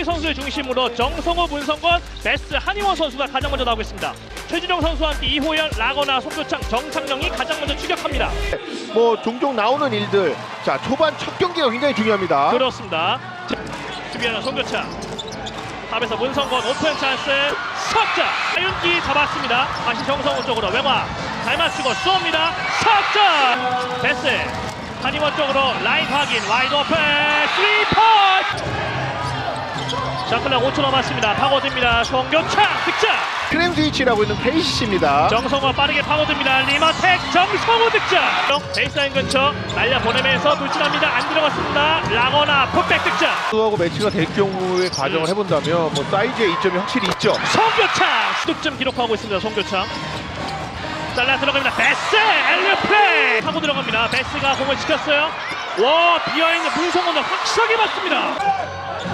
하윤기 선수의 중심으로 정성호, 문성권, 베스, 한희원 선수가 가장 먼저 나오고 있습니다. 최준영 선수와 함께 이호연, 라거나, 송교창, 정창영이 가장 먼저 추격합니다. 뭐 종종 나오는 일들. 자 초반 첫 경기가 굉장히 중요합니다. 그렇습니다. 자, 수비하는 송교창. 탑에서 문성권 오픈 찬스 석자 하윤기 잡았습니다. 다시 정성호 쪽으로 외곽 잘 맞추고 쏩니다. 석자 베스 한의원 쪽으로 라인 확인 와이드 오픈 스리퍼 샤클락 5초 남았습니다. 파고듭니다. 송교창 득점 크렘 스위치라고 있는 KCC입니다. 정성호 빠르게 파고듭니다. 리마텍 정성호 득점 베이스라인 근처 날려 보내면서 돌진합니다. 안 들어갔습니다. 라거나 풋백 득점 하고 매치가 될 경우의 과정을 해본다면 뭐 사이즈의 이점이 확실히 있죠. 송교창 수득점 기록하고 있습니다. 송교창 잘라 들어갑니다. 베스 엘리어 플레이 하고 들어갑니다. 베스가 공을 지켰어요. 와 비어있는 문성원을 확실하게 맞습니다.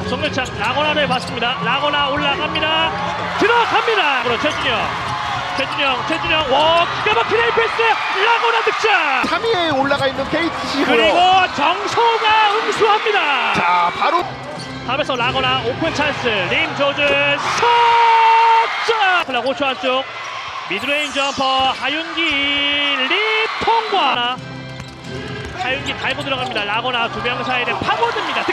송교창 라거나를 봤습니다. 라거나 올라갑니다. 들어갑니다. 그럼 최준영 최준영 최준영 와 기가 막힌 에이패스 라거나 득점 3위에 올라가 있는 KCC고요. 그리고 정소가 응수합니다. 자 바로 탑에서 라거나 오픈 찬스 림 조준 석점 플라 5초 안쪽 미드레인 점퍼 하윤기 립 통과 하윤기 달고 들어갑니다 라거나 두 명 사이에 파고듭니다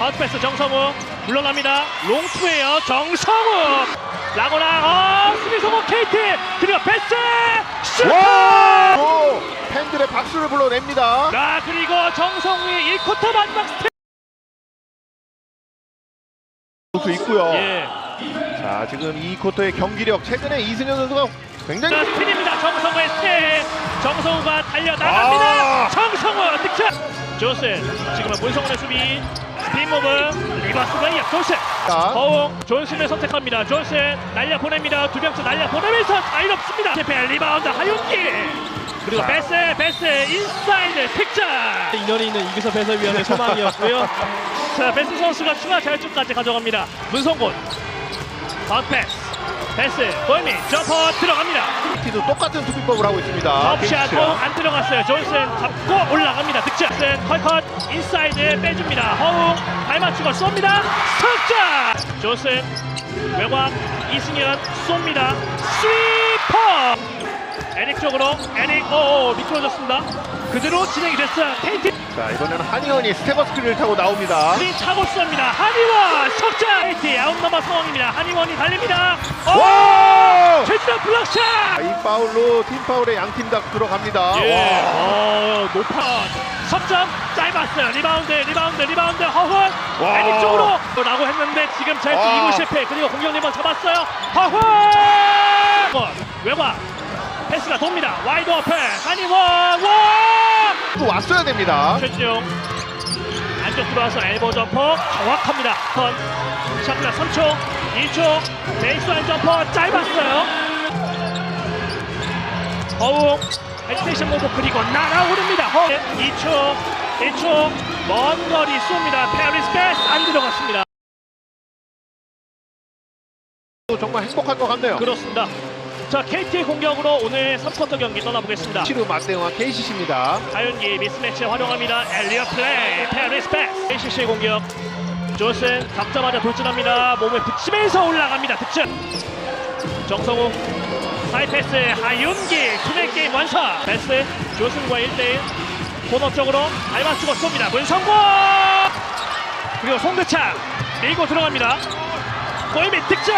아웃패스 정성우 물러납니다 롱투에요 정성우 라거나 어 수비 성공 KT 그리고 패스 슛 와! 또 팬들의 박수를 불러냅니다. 자 그리고 정성우의 1쿼터 마지막 스텝 수 있고요. 예. 자 지금 이 쿼터의 경기력 최근에 이승현 선수가 굉장히 자, 스피드입니다. 정성우의 스텝. 정성우가 달려 나갑니다. 아! 정성우 득점. 조슨 지금은 문성훈의 수비. 스피드 무브 리버스가 이어. 자, 허웅 존슨을 선택합니다. 존슨 날려 보냅니다. 두 명째 날려 보내면서 자유롭습니다. 실패 리바운드 하윤기. 그리고 자. 베스 베스 인사이드 득점. 인연이 있는 이기섭 해설위원의 소망이었고요. 자 베스 선수가 추가 자유투까지 가져갑니다. 문성곤 바운드 패스. 베스 골밑 점퍼 들어갑니다. 티도 똑같은 수비법을 하고 있습니다. 업샷 KCC. 허웅 안 들어갔어요. 존슨 잡고 올라갑니다. 득점. 존슨 컬컷 인사이드 빼줍니다. 허웅 발 맞추고 쏩니다. 석점. 존슨 외곽 이승현 쏩니다. 스위퍼. 에릭 쪽으로 에릭 오 미끄러졌습니다. 그대로 진행이 됐어요. 페인트 자 이번에는 한의원이 스테버스크린을 타고 나옵니다. 스크린 차고 쏩니다. 한의원 석점. 상황입니다. 한의원이 달립니다. 오! 와! 최준호 블락샷. 자, 이 파울로 팀 파울에 양팀 다 들어갑니다. 예. 와. 어, 높아. 석점 짧았어요. 리바운드, 리바운드, 리바운드. 허훈. 와. 애니 쪽으로 라고 했는데 지금 와. 2구 실패. 그리고 공격 리번 잡았어요. 허훈. 외곽. 패스가 돕니다. 와이드 오픈. 한이원. 와. 또 왔어야 됩니다. 최준용. 안쪽 들어와서 엘보 점퍼 정확합니다. 턴. 샤클라 3초, 2초. 베이스라인 점퍼 짧았어요. 허웅. 액스테이션 모브 그리고 날아오릅니다. 허웅. 2초, 1초. 먼 거리 쏩니다. 페리스 베스 안 들어갔습니다. 또 정말 행복한 것 같네요. 그렇습니다. 자, KT의 공격으로 오늘 3쿼터 경기 떠나보겠습니다. 치루 맞대응한 KCC입니다. 하윤기 미스매치 활용합니다. 엘리어 플레이 페리스 패스 KCC의 공격 조슨 잡자마자 돌진합니다. 몸에 붙이면서 올라갑니다. 득점 정성우 사이 패스 하윤기 투맨 게임 완성 패스 조슨과 1대1 코너 쪽으로 잘 맞추고 쏩니다. 문성권 그리고 송대창 밀고 들어갑니다. 골밑 득점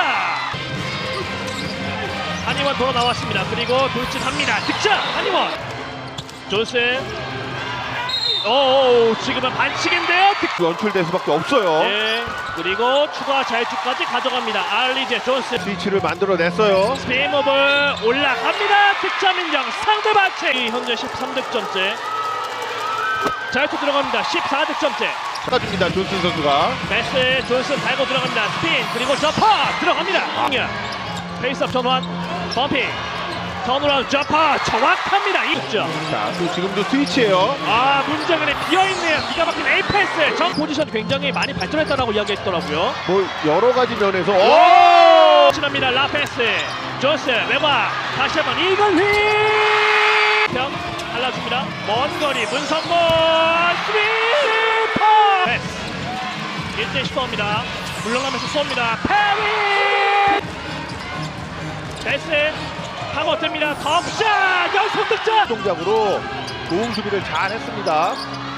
한이원 돌아 나왔습니다. 그리고 돌진합니다. 득점 한이원 존슨 오 지금은 반칙인데요 득- 연출될 수밖에 없어요. 네 그리고 추가 자유투까지 가져갑니다. 알리제 존슨 스위치를 만들어냈어요. 무브 올라갑니다. 득점 인정. 상대 반칙. 이 현재 13득점째. 자유투 들어갑니다. 14득점째. 찾아줍니다. 존슨 선수가. 베스 존슨 달고 들어갑니다. 스핀 그리고 점퍼 들어갑니다. 황현 페이스업 전환. 범핑 턴으로 점퍼 정확합니다. 2점 자, 또 지금도 스위치예요. 아 문정은의 비어있네요 기가 막힌 에이패스 전 포지션 굉장히 많이 발전했다라고 이야기했더라고요. 뭐 여러 가지 면에서 오! 지납니다. 라페스 존스 외곽 다시 한번 이글 휘평 갈라줍니다. 먼 거리 문성곤 스리퍼! 패스! 1대 시도합니다. 물러나면서 쏩니다. 페리! 베스 파고듭니다. 덕샷! 연속 득점! 동작으로 좋은 수비를 잘 했습니다.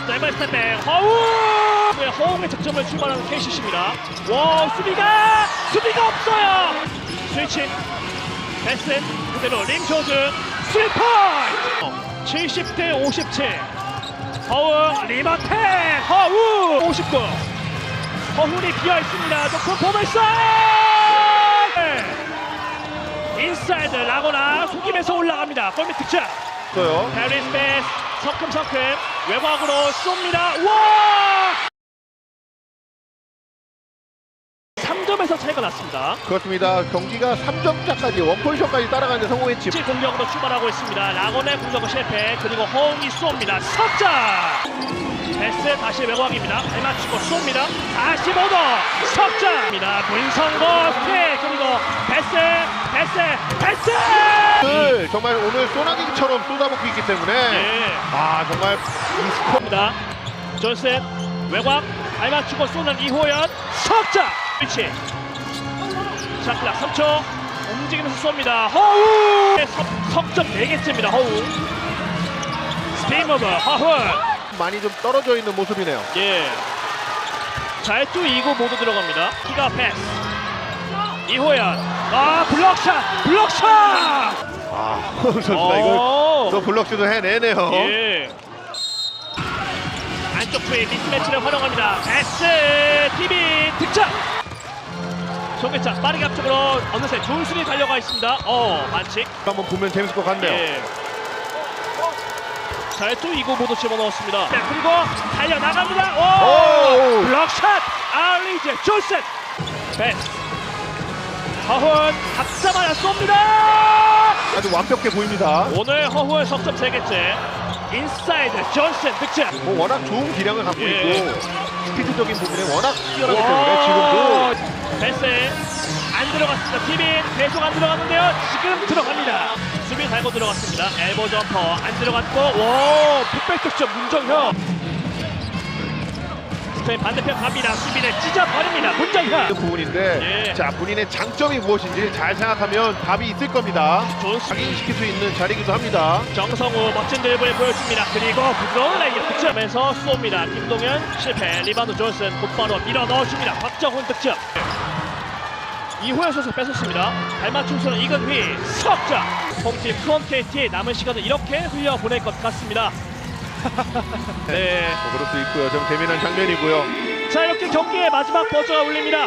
짧은 스텝백 허우! 네, 허웅의 득점을 출발하는 KCC입니다. 와 수비가 수비가 없어요. 스위치 베스 그대로 림조준 3포인트 70대 57 허웅 리버테 허우 59 허훈이 비어 있습니다. 높은 포메스 라고나 속임에서 올라갑니다. 골밑 득점. 있어요. 페리스 베스 성큼성큼 외곽으로 쏩니다. 와! 3점에서 차이가 났습니다. 그렇습니다. 경기가 3점차까지 원포지션까지 따라가는데 성공했지. 지 공격으로 출발하고 있습니다. 라곤의 공격은 실패. 그리고 허웅이 쏩니다. 석점! 베스 다시 외곽입니다. 발 맞추고 쏩니다. 45도 석점입니다. 문성거 스틱 그리고 베스 베스! 베스! 오늘 정말 오늘 소나기처럼 쏟아붓고 있기 때문에 예. 아 정말 이 스코어 입니다. 존슨 외곽 발 맞추고 쏘는 이호연 석자! 위치. 샤클락 3초. 움직이면서 쏩니다. 허우! 석, 석점 4개째입니다 허우. 스피인 오버 허훈 많이 좀 떨어져 있는 모습이네요. 예. 잘투 2구 모두 들어갑니다. 키가 패스. 이호연 아 블럭샷 블럭샷 아 선수가 이걸 오. 또 블럭슛을 해내네요. 예. 안쪽 투의 미스매치를 활용합니다. S TV 득점. 송개차 빠르게 앞쪽으로 어느새 존슨이 달려가 있습니다. 어 반칙. 한번 보면 재밌을 것 같네요. 예. 잘또 이고 모두 집어넣었습니다. 네, 그리고 달려 나갑니다. 오! 오! 블럭샷 알리제 존슨. 베스. 허훈 하나 쏩니다. 아주 완벽해 보입니다. 오늘 허훈 석점 3개째. 인사이드 존슨 득점. 뭐 워낙 좋은 기량을 갖고 예. 있고 스피드적인 부분에 워낙 뛰어나기 때문에 지금도 패스 안 들어갔습니다. 티빈 계속 안 들어갔는데요. 지금 들어갑니다. 수비 달고 들어갔습니다. 엘보 점퍼 안 들어갔고 와 풋백 득점 문정현. 스페인 반대편 갑니다. 수비를 찢어버립니다. 문정현. 그 부분인데 예. 자 본인의 장점이 무엇인지 잘 생각하면 답이 있을 겁니다. 존스 각인시킬 수 있는 자리이기도 합니다. 정성우 멋진 드리블 보여줍니다. 그리고 부드러운 라인 득점에서 쏩니다. 김동현 실패. 리바운드 존슨 곧바로 밀어 넣어줍니다. 박정훈 득점. 이호연 선수 뺏었습니다. 발맞춤 수는 이근휘 석점. 홈팀 크원 KT 남은 시간은 이렇게 흘려 보낼 것 같습니다. 네. 뭐 그럴 수 있고요. 좀 재미난 장면이고요. 자 이렇게 경기의 마지막 버저가 울립니다.